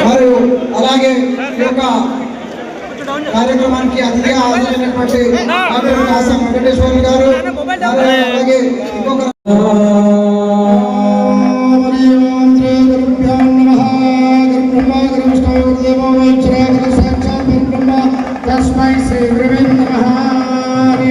మరియు అలాగే ఈ యొక్క కార్యక్రమానికి అతిథిగా హాజరైనటువంటి డాక్టర్ కాసం వెంకటేశ్వర గారు మరియు అలాగే ఇంకొక తస్మై శ్రీ గురువే నమః హరి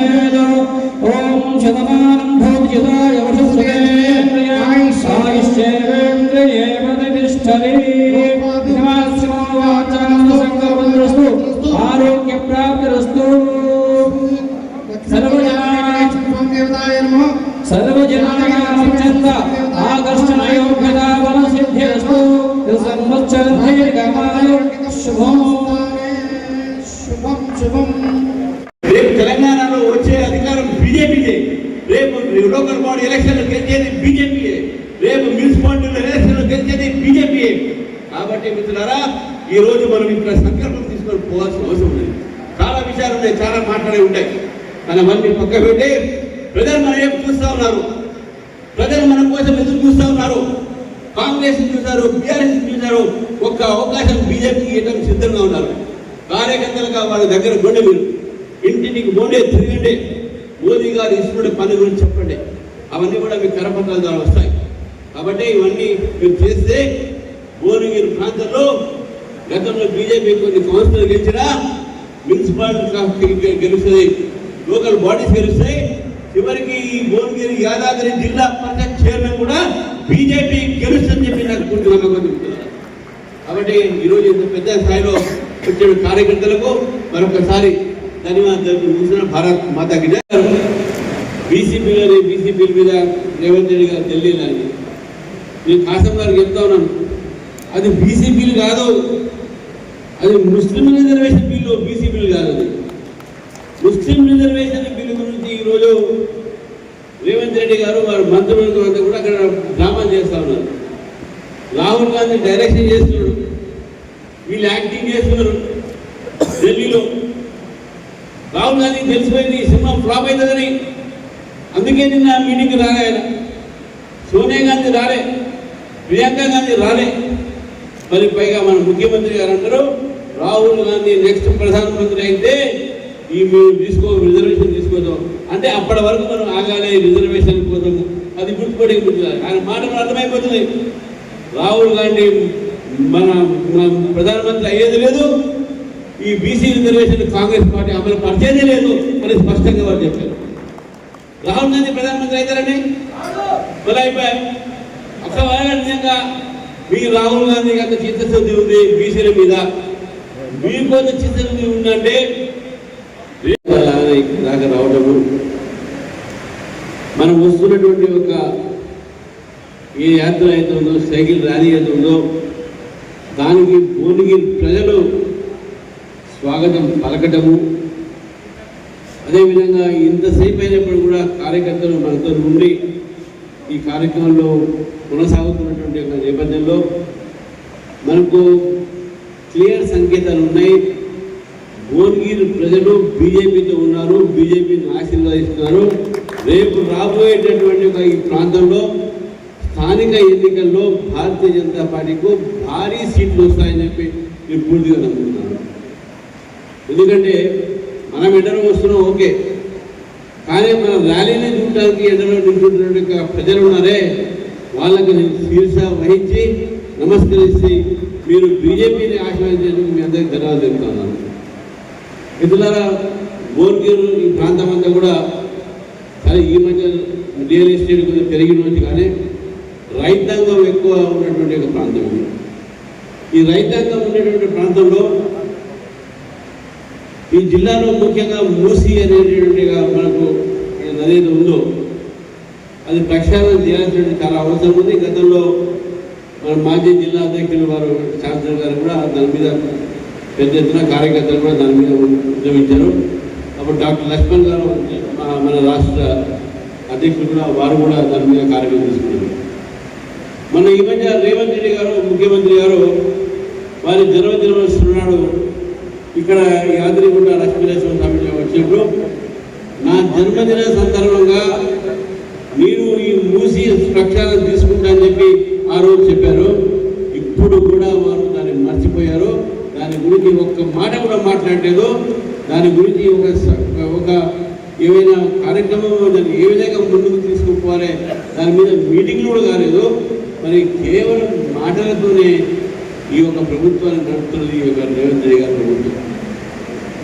ప్రతిష్టరే సంకల్పద్రస్తు ఆరోగ్య ప్రాప్తిరస్తు దేవతాయ ఆకర్షణయోగ్యత బల సిద్ధిరస్తు సంవత్సర దీర్ఘమాయ శుభం శుభం శుభం రేపు తెలంగాణలో వచ్చే అధికారం బీజేపీదే రేపు లోకల్ బాడీ ఎలక్షన్లు గెలిచేది బీజేపీయే. రేపు మున్సిపాలిటీ ఎలక్షన్లు గెలిచేది బీజేపీ. కాబట్టి మిత్రులారా ఈ రోజు మనం ఇక్కడ సంకల్పం తీసుకొని పోవాల్సిన అవసరం ఉంది. చాలా విషయాలు ఉన్నాయి చాలా మాట్లాడే ఉంటాయి. మన మంది పక్క పెట్టి ప్రజలు మనం ఏం చూస్తూ ఉన్నారు. ప్రజలు మన కోసం ఎదురు చూస్తూ ఉన్నారు. కాంగ్రెస్ చూశారు బీఆర్ఎస్ చూశారు. ఒక్క అవకాశం బీజేపీకి ఇవ్వడం సిద్ధంగా ఉన్నారు. కార్యకర్తలుగా వాళ్ళ దగ్గర కొండి మీరు. ఇంటికి మోడే తిరగండి. మోదీ గారు ఇస్తున్న పని గురించి చెప్పండి. అవన్నీ కూడా మీకు కరపత్రాల ద్వారా వస్తాయి. కాబట్టి ఇవన్నీ మీరు చేస్తే భువనగిరి ప్రాంతంలో గతంలో బీజేపీ కొన్ని కౌన్సిలర్ గెలిచినా మున్సిపాలిటీ గెలుస్తుంది. లోకల్ బాడీస్ గెలుస్తాయి. చివరికి ఈ భువనగిరి యాదాద్రి జిల్లా పంచాయత్ చైర్మన్ కూడా బీజేపీ గెలుస్తుందని చెప్పి నాకు పూర్తి నమ్మకం కాబట్టి ఈరోజు ఇంత పెద్ద స్థాయిలో వచ్చిన కార్యకర్తలకు మరొకసారి ధన్యవాదాలు ముగిసిన భారత్ మాతాకి బీసీపీలోని బీసీపీల మీద రేవంత్ రెడ్డి గారు తెలియదని నేను కాసం గారికి చెప్తా ఉన్నాను. అది బీసీపీలు కాదు. అది ముస్లిం రిజర్వేషన్ బిల్లు బీసీపీలు కాదు అది. ముస్లిం రిజర్వేషన్ బిల్లు గురించి ఈరోజు రేవంత్ రెడ్డి గారు వారు మంత్రులతో అంతా కూడా అక్కడ డ్రామా చేస్తా ఉన్నారు. రాహుల్ గాంధీ డైరెక్షన్ చేస్తున్నాడు. వీళ్ళు యాక్టింగ్ చేస్తున్నారు ఢిల్లీలో. రాహుల్ గాంధీ తెలిసిపోయింది ఈ సినిమా ఫ్లాప్ అవుతుందని. అందుకే నిన్న మీటింగ్ రాలే ఆయన. సోనియా గాంధీ రాలే. ప్రియాంక గాంధీ రాలే. మరి పైగా మన ముఖ్యమంత్రి గారు అంటారు రాహుల్ గాంధీ నెక్స్ట్ ప్రధానమంత్రి అయితే ఈ మేము తీసుకో రిజర్వేషన్ తీసుకోదాం. అంటే అప్పటి వరకు మనం ఆగాలి రిజర్వేషన్ పోదాము అది గుర్తుపడి. ఆయన మాటలు అర్థమైపోతుంది. రాహుల్ గాంధీ మన ప్రధానమంత్రి అయ్యేది లేదు. ఈ బీసీ రిజర్వేషన్ కాంగ్రెస్ పార్టీ అమలు పరిచేదే లేదు అని స్పష్టంగా వారు చెప్పారు. రాహుల్ గాంధీ ప్రధానమంత్రి అవుతారండి? మరి అయిపోయారు ఒకవేళ నిజంగా మీ రాహుల్ గాంధీ అంత చిత్తశుద్ధి ఉంది బీసీల మీద. మీకు అంత చిత్తశుద్ధి ఉందంటే దాకా రావడము మనం వస్తున్నటువంటి ఒక ఏ యాత్ర అయితే ఉందో సైకిల్ ర్యాలీ అయితే ఉందో దానికి భువనగిరి ప్రజలు స్వాగతం పలకటము. అదేవిధంగా ఇంతసేపు అయినప్పుడు కూడా కార్యకర్తలు మనతో ఉండి ఈ కార్యక్రమంలో కొనసాగుతున్నటువంటి ఒక నేపథ్యంలో మనకు క్లియర్ సంకేతాలు ఉన్నాయి. భువనగిరి ప్రజలు బీజేపీతో ఉన్నారు బీజేపీని ఆశీర్వదిస్తున్నారు. రేపు రాబోయేటటువంటి ఒక ఈ ప్రాంతంలో స్థానిక ఎన్నికల్లో భారతీయ జనతా పార్టీకు భారీ సీట్లు వస్తాయని చెప్పి నేను పూర్తిగా నమ్ముతున్నాను ఎందుకంటే మనం ఎండలో వస్తున్నాం ఓకే. కానీ మన ర్యాలీని చూడటానికి ఎండలో నింపుతున్నటువంటి ప్రజలు ఉన్నారే వాళ్ళకి నేను శీర్ష వహించి నమస్కరిస్తే మీరు బీజేపీని ఆశీర్వదించేందుకు మీ అందరికీ ధన్యవాదాలు చెప్తున్నాను మిత్రులారా బోర్గిరు ఈ ప్రాంతం అంతా కూడా సరే ఈ మధ్య రియల్ ఎస్టేట్ కొంచెం పెరిగినది కానీ రైతాంగం ఎక్కువ ఉన్నటువంటి ఒక ప్రాంతం ఇది. ఈ రైతాంగం ఉన్నటువంటి ప్రాంతంలో ఈ జిల్లాలో ముఖ్యంగా మూసి అనేటువంటిగా మనకు ఇక్కడ ఉందో అది ప్రక్షాళన చేయాల్సిన చాలా అవసరం ఉంది. గతంలో మన మాజీ జిల్లా అధ్యక్షులు వారు శాస్త్రి గారు కూడా దాని మీద పెద్ద ఎత్తున కార్యకర్తలు కూడా దాని మీద ఉద్యమించారు. అప్పుడు డాక్టర్ లక్ష్మణ్ గారు మన రాష్ట్ర అధ్యక్షులు కూడా వారు కూడా దాని మీద కార్యక్రమం తీసుకున్నారు. మన ఈ మధ్య రేవంత్ రెడ్డి గారు ముఖ్యమంత్రి గారు వారి జన్మదినం వస్తున్నాడు ఇక్కడ యాదగిరిగుట్ట లక్ష్మీనరసింహ స్వామి వచ్చినప్పుడు నా జన్మదిన సందర్భంగా నేను ఈ మూసి ప్రక్షాళన తీసుకుంటా అని చెప్పి ఆ రోజు చెప్పారు. ఇప్పుడు కూడా వారు దాన్ని మర్చిపోయారు. దాని గురించి ఒక్క మాట కూడా మాట్లాడలేదు. దాని గురించి ఒక ఒక ఏమైనా కార్యక్రమం దాన్ని ఏ విధంగా ముందుకు తీసుకుపోవాలి దాని మీద మీటింగ్లు కూడా కాలేదు. మరి కేవలం మాటలతోనే ఈ యొక్క ప్రభుత్వాన్ని నడుపుతున్నది ఈ యొక్క రేవంత్ రెడ్డి గారి ప్రభుత్వం.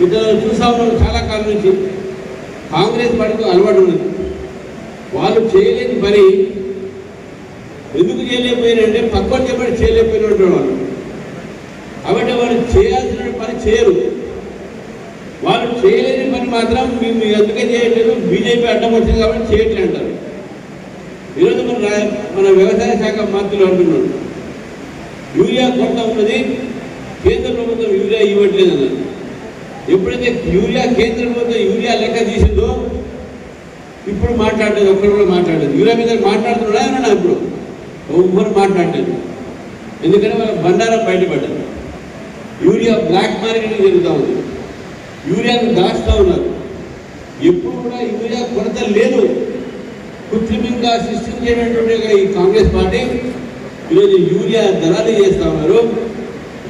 ఇతరులు చూసా ఉన్నాం చాలా కాలం నుంచి కాంగ్రెస్ పార్టీకి అలవాటు ఉన్నది. వాళ్ళు చేయలేని పని ఎందుకు చేయలేకపోయారంటే పక్కన చెప్పండి చేయలేకపోయినట్టు వాళ్ళు. కాబట్టి వాళ్ళు చేయాల్సిన పని చేయరు. వాళ్ళు చేయలేని పని మాత్రం మేము ఎందుకే చేయట్లేదు బీజేపీ అడ్డం వచ్చింది కాబట్టి చేయట్లే అంటారు. ఈరోజు మన మన వ్యవసాయ శాఖ మంత్రులు అంటున్నారు. యూరియా కొరత ఉన్నది కేంద్ర ప్రభుత్వం యూరియా ఇవ్వట్లేదు అన్నారు ఎప్పుడైతే యూరియా కేంద్ర ప్రభుత్వం యూరియా లెక్క తీసిందో ఇప్పుడు మాట్లాడలేదు ఒక్కరు కూడా మాట్లాడలేదు. యూరియా మీద మాట్లాడుతున్నాడా అన్నాడు ఇప్పుడు. ఎవ్వరు మాట్లాడలేదు. ఎందుకంటే వాళ్ళ బండారం బయటపడ్డది. యూరియా బ్లాక్ మార్కెటింగ్ జరుగుతూ ఉంది. యూరియాను దాస్తూ ఉన్నారు. ఎప్పుడు కూడా యూరియా కొరత లేదు. కృత్రిమంగా సృష్టించేటటువంటి ఈ కాంగ్రెస్ పార్టీ ఈరోజు యూరియా దళాలు చేస్తూ ఉన్నారు.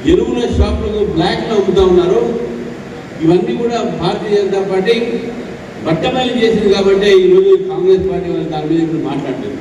ఎరువుల షాపులకు బ్లాక్లో అమ్ముతూ ఉన్నారు. ఇవన్నీ కూడా భారతీయ జనతా పార్టీ బట్టబయలు చేసింది కాబట్టి ఈరోజు కాంగ్రెస్ పార్టీ వాళ్ళు దాని మీద ఇప్పుడు మాట్లాడలేదు.